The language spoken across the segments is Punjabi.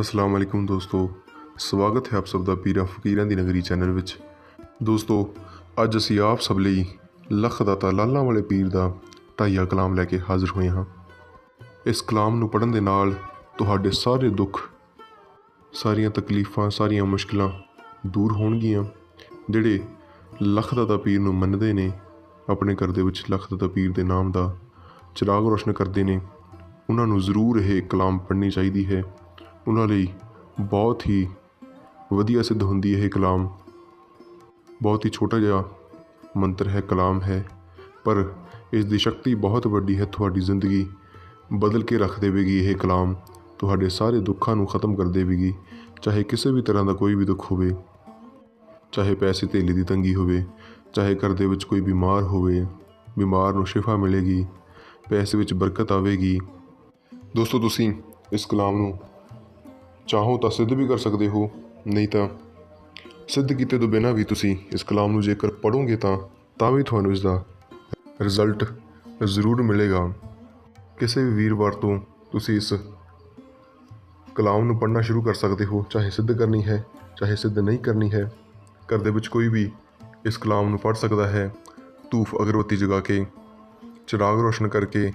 ਅਸਲਾਮ ਵਾਲੇਕੁਮ ਦੋਸਤੋ, ਸਵਾਗਤ ਹੈ ਆਪ ਸਭ ਦਾ ਪੀਰਾਂ ਫਕੀਰਾਂ ਦੀ ਨਗਰੀ ਚੈਨਲ ਵਿੱਚ। ਦੋਸਤੋ, ਅੱਜ ਅਸੀਂ ਆਪ ਸਭ ਲਈ ਲੱਖ ਦਾਤਾ ਲਾਲਾਂ ਵਾਲੇ ਪੀਰ ਦਾ ਢਾਈਆ ਕਲਾਮ ਲੈ ਕੇ ਹਾਜ਼ਰ ਹੋਏ ਹਾਂ। ਇਸ ਕਲਾਮ ਨੂੰ ਪੜ੍ਹਨ ਦੇ ਨਾਲ ਤੁਹਾਡੇ ਸਾਰੇ ਦੁੱਖ, ਸਾਰੀਆਂ ਤਕਲੀਫਾਂ, ਸਾਰੀਆਂ ਮੁਸ਼ਕਲਾਂ ਦੂਰ ਹੋਣਗੀਆਂ, ਜਿਹੜੇ ਲੱਖ ਦਾਤਾ ਪੀਰ ਨੂੰ ਮੰਨਦੇ ਨੇ, ਆਪਣੇ ਘਰ ਦੇ ਵਿੱਚ ਲੱਖ ਦਾਤਾ ਪੀਰ ਦੇ ਨਾਮ ਦਾ ਚਿਰਾਗ ਰੋਸ਼ਨ ਕਰਦੇ ਨੇ, ਉਹਨਾਂ ਨੂੰ ਜ਼ਰੂਰ ਇਹ ਕਲਾਮ ਪੜ੍ਹਨੀ ਚਾਹੀਦੀ ਹੈ। ਉਹਨਾਂ ਲਈ ਬਹੁਤ ਹੀ ਵਧੀਆ ਸਿੱਧ ਹੁੰਦੀ ਹੈ ਇਹ ਕਲਾਮ। ਬਹੁਤ ਹੀ ਛੋਟਾ ਜਿਹਾ ਮੰਤਰ ਹੈ, ਕਲਾਮ ਹੈ, ਪਰ ਇਸ ਦੀ ਸ਼ਕਤੀ ਬਹੁਤ ਵੱਡੀ ਹੈ, ਤੁਹਾਡੀ ਜ਼ਿੰਦਗੀ ਬਦਲ ਕੇ ਰੱਖ ਦੇਵੇਗੀ ਇਹ ਕਲਾਮ। ਤੁਹਾਡੇ ਸਾਰੇ ਦੁੱਖਾਂ ਨੂੰ ਖਤਮ ਕਰ ਦੇਵੇਗੀ, ਚਾਹੇ ਕਿਸੇ ਵੀ ਤਰ੍ਹਾਂ ਦਾ ਕੋਈ ਵੀ ਦੁੱਖ ਹੋਵੇ, ਚਾਹੇ ਪੈਸੇ ਧੇਲੇ ਦੀ ਤੰਗੀ ਹੋਵੇ, ਚਾਹੇ ਘਰ ਦੇ ਵਿੱਚ ਕੋਈ ਬਿਮਾਰ ਹੋਵੇ, ਬਿਮਾਰ ਨੂੰ ਸ਼ਿਫਾ ਮਿਲੇਗੀ, ਪੈਸੇ ਵਿੱਚ ਬਰਕਤ ਆਵੇਗੀ। ਦੋਸਤੋ, ਤੁਸੀਂ ਇਸ ਕਲਾਮ ਨੂੰ ਚਾਹੋ ਤਾਂ ਸਿੱਧ ਵੀ ਕਰ ਸਕਦੇ ਹੋ, ਨਹੀਂ ਤਾਂ ਸਿੱਧ ਕੀਤੇ ਤੋਂ ਬਿਨਾਂ ਵੀ ਤੁਸੀਂ ਇਸ ਕਲਾਮ ਨੂੰ ਜੇਕਰ ਪੜੋਗੇ ਤਾਂ ਤਾਂ ਵੀ ਤੁਹਾਨੂੰ ਇਸ ਦਾ ਰਿਜ਼ਲਟ ਜ਼ਰੂਰ ਮਿਲੇਗਾ। ਕਿਸੇ ਵੀ ਵੀਰਵਾਰ ਤੋਂ ਤੁਸੀਂ ਇਸ ਕਲਾਮ ਨੂੰ ਪੜ੍ਹਨਾ ਸ਼ੁਰੂ ਕਰ ਸਕਦੇ ਹੋ, ਚਾਹੇ ਸਿੱਧ ਕਰਨੀ ਹੈ, ਚਾਹੇ ਸਿੱਧ ਨਹੀਂ ਕਰਨੀ ਹੈ। ਘਰ ਦੇ ਵਿੱਚ ਕੋਈ ਵੀ ਇਸ ਕਲਾਮ ਨੂੰ ਪੜ੍ਹ ਸਕਦਾ ਹੈ। ਧੂਫ ਅਗਰਬੱਤੀ ਜਗਾ ਕੇ, ਚਿਰਾਗ ਰੋਸ਼ਨ ਕਰਕੇ,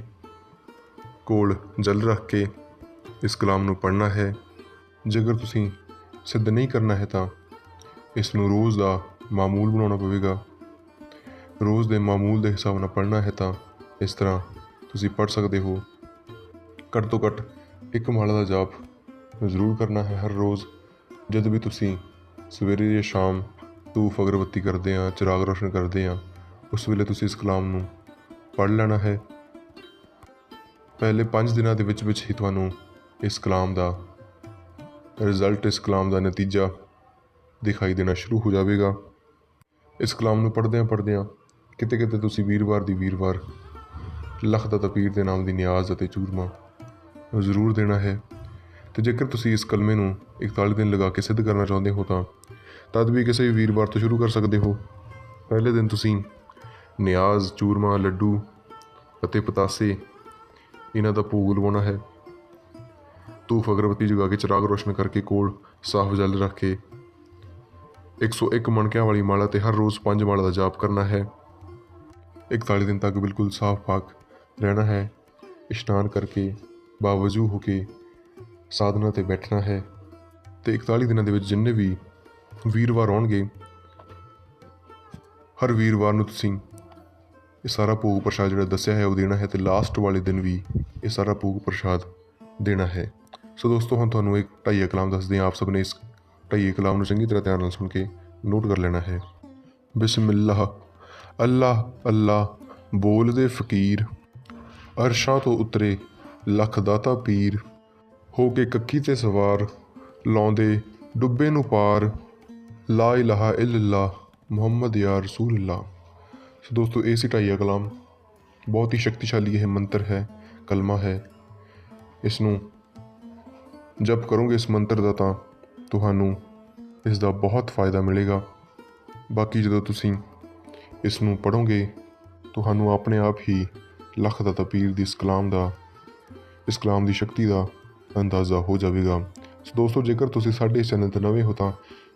ਕੋਲ ਜਲ ਰੱਖ ਕੇ ਇਸ ਕਲਾਮ ਨੂੰ ਪੜ੍ਹਨਾ ਹੈ। ਜੇਕਰ ਤੁਸੀਂ ਸਿੱਧ ਨਹੀਂ ਕਰਨਾ ਹੈ ਤਾਂ ਇਸ ਨੂੰ ਰੋਜ਼ ਦਾ ਮਾਮੂਲ ਬਣਾਉਣਾ ਪਵੇਗਾ। ਰੋਜ਼ ਦੇ ਮਾਮੂਲ ਦੇ ਹਿਸਾਬ ਨਾਲ ਪੜ੍ਹਨਾ ਹੈ ਤਾਂ ਇਸ ਤਰ੍ਹਾਂ ਤੁਸੀਂ ਪੜ੍ਹ ਸਕਦੇ ਹੋ। ਘੱਟ ਤੋਂ ਘੱਟ ਇੱਕ ਮਾਲਾ ਦਾ ਜਾਪ ਜ਼ਰੂਰ ਕਰਨਾ ਹੈ ਹਰ ਰੋਜ਼। ਜਦ ਵੀ ਤੁਸੀਂ ਸਵੇਰੇ ਜਾਂ ਸ਼ਾਮ ਧੂਫ ਅਗਰਬੱਤੀ ਕਰਦੇ ਆ ਚਿਰਾਗ ਰੋਸ਼ਨ ਕਰਦੇ ਆ ਉਸ ਵੇਲੇ ਤੁਸੀਂ ਇਸ ਕਲਾਮ ਨੂੰ ਪੜ੍ਹ ਲੈਣਾ ਹੈ। ਪਹਿਲੇ 5 ਦਿਨਾਂ ਦੇ ਵਿੱਚ ਵਿੱਚ ਹੀ ਤੁਹਾਨੂੰ ਇਸ ਕਲਾਮ ਦਾ ਰਿਜ਼ਲਟ ਇਸ ਕਲਾਮ ਦਾ ਨਤੀਜਾ ਦਿਖਾਈ ਦੇਣਾ ਸ਼ੁਰੂ ਹੋ ਜਾਵੇਗਾ। ਇਸ ਕਲਾਮ ਨੂੰ ਪੜ੍ਹਦਿਆਂ ਪੜ੍ਹਦਿਆਂ ਕਿਤੇ ਕਿਤੇ ਤੁਸੀਂ ਵੀਰਵਾਰ ਦੀ ਵੀਰਵਾਰ ਲੱਖ ਦਾ ਤਪੀਰ ਦੇ ਨਾਮ ਦੀ ਨਿਆਜ਼ ਅਤੇ ਚੂਰਮਾ ਜ਼ਰੂਰ ਦੇਣਾ ਹੈ। ਤੇ ਜੇਕਰ ਤੁਸੀਂ ਇਸ ਕਲਮੇ ਨੂੰ 41 ਦਿਨ ਲਗਾ ਕੇ ਸਿੱਧ ਕਰਨਾ ਚਾਹੁੰਦੇ ਹੋ ਤਾਂ ਤਦ ਵੀ ਕਿਸੇ ਵੀ ਵੀਰਵਾਰ ਤੋਂ ਸ਼ੁਰੂ ਕਰ ਸਕਦੇ ਹੋ। ਪਹਿਲੇ ਦਿਨ ਤੁਸੀਂ ਨਿਆਜ਼, ਚੂਰਮਾ, ਲੱਡੂ ਅਤੇ ਪਤਾਸੇ, ਇਹਨਾਂ ਦਾ ਭੋਗ ਲਵਾਉਣਾ ਹੈ। ਧੂਫ ਅਗਰਬੱਤੀ ਜਗਾ ਕੇ ਚਿਰਾਗ ਰੋਸ਼ਨ ਕਰਕੇ ਕੋਲ ਸਾਫ਼ ਜਲ ਰੱਖ। ਕੇ 101 ਮਣਕਿਆਂ ਵਾਲੀ ਮਾਲਾ ਤੇ ਹਰ ਰੋਜ਼ ਪੰਜ ਮਾਲਾ ਦਾ ਜਾਪ ਕਰਨਾ ਹੈ। 41 ਦਿਨ ਤੱਕ ਬਿਲਕੁਲ ਸਾਫ਼ ਪਾਕ ਰਹਿਣਾ ਹੈ। ਇਸ਼ਨਾਨ ਕਰਕੇ ਬਾਵਜੂ ਹੋ ਕੇ ਸਾਧਨਾ ਤੇ ਬੈਠਣਾ ਹੈ। ਤੇ 41 ਦਿਨਾਂ ਦੇ ਵਿੱਚ ਜਿੰਨੇ ਵੀ ਵੀਰਵਾਰ ਆਉਣਗੇ, ਹਰ ਵੀਰਵਾਰ ਨੂੰ ਤੁਸੀਂ ਇਹ ਸਾਰਾ ਭੋਗ ਪ੍ਰਸ਼ਾਦ ਜਿਹੜਾ ਦੱਸਿਆ ਹੈ, ਉਹ ਦੇਣਾ ਹੈ ਤੇ ਲਾਸਟ ਵਾਲੇ ਦਿਨ ਵੀ ਇਹ ਸਾਰਾ ਭੋਗ ਪ੍ਰਸ਼ਾਦ ਦੇਣਾ ਹੈ। ਸੋ ਦੋਸਤੋ, ਹੁਣ ਤੁਹਾਨੂੰ ਇੱਕ ਢਾਈਆ ਕਲਾਮ ਦੱਸਦੇ ਹਾਂ। ਆਪ ਸਭ ਨੇ ਇਸ ਢਾਈਏ ਕਲਾਮ ਨੂੰ ਚੰਗੀ ਤਰ੍ਹਾਂ ਧਿਆਨ ਨਾਲ ਸੁਣ ਕੇ ਨੋਟ ਕਰ ਲੈਣਾ ਹੈ। ਬਿਸਮਿਲ੍ਲਾਹ। ਅੱਲਾਹ ਅੱਲਾਹ ਬੋਲਦੇ ਫਕੀਰ। ਅਰਸ਼ਾਂ ਤੋਂ ਉਤਰੇ, ਲੱਖ ਦਾਤਾ ਪੀਰ। ਹੋ ਕੇ ਕੱਕੀ ਤੇ ਸਵਾਰ, ਲਾਉਂਦੇ ਡੁੱਬੇ ਨੂੰ ਪਾਰ। ਲਾ ਇਲਾਹਾ ਇਲੱਲਾ ਮੁਹੰਮਦ ਯਾ ਅੱਲਾ ਸੋ ਦੋਸਤੋ, ਇਹ ਸੀ ਢਾਈਆ ਕਲਾਮ। ਬਹੁਤ ਹੀ ਸ਼ਕਤੀਸ਼ਾਲੀ ਇਹ ਮੰਤਰ ਹੈ, ਕਲਮਾ ਹੈ। ਇਸ ਨੂੰ ਜਪ ਕਰੋਗੇ ਇਸ ਮੰਤਰ ਦਾ ਤਾਂ ਤੁਹਾਨੂੰ ਇਸ ਦਾ ਬਹੁਤ ਫਾਇਦਾ ਮਿਲੇਗਾ। ਬਾਕੀ ਜਦੋਂ ਤੁਸੀਂ ਇਸ ਨੂੰ ਪੜੋਗੇ ਤੁਹਾਨੂੰ ਆਪਣੇ ਆਪ ਹੀ ਲੱਖ ਦਾ ਤਪੀਰ ਦੀ ਇਸ ਕਲਾਮ ਦਾ, ਇਸ ਕਲਾਮ ਦੀ ਸ਼ਕਤੀ ਦਾ ਅੰਦਾਜ਼ਾ ਹੋ ਜਾਵੇਗਾ। ਸੋ ਦੋਸਤੋ, ਜੇਕਰ ਤੁਸੀਂ ਸਾਡੇ ਇਸ ਚੈਨਲ ਤੇ ਨਵੇਂ ਹੋ ਤਾਂ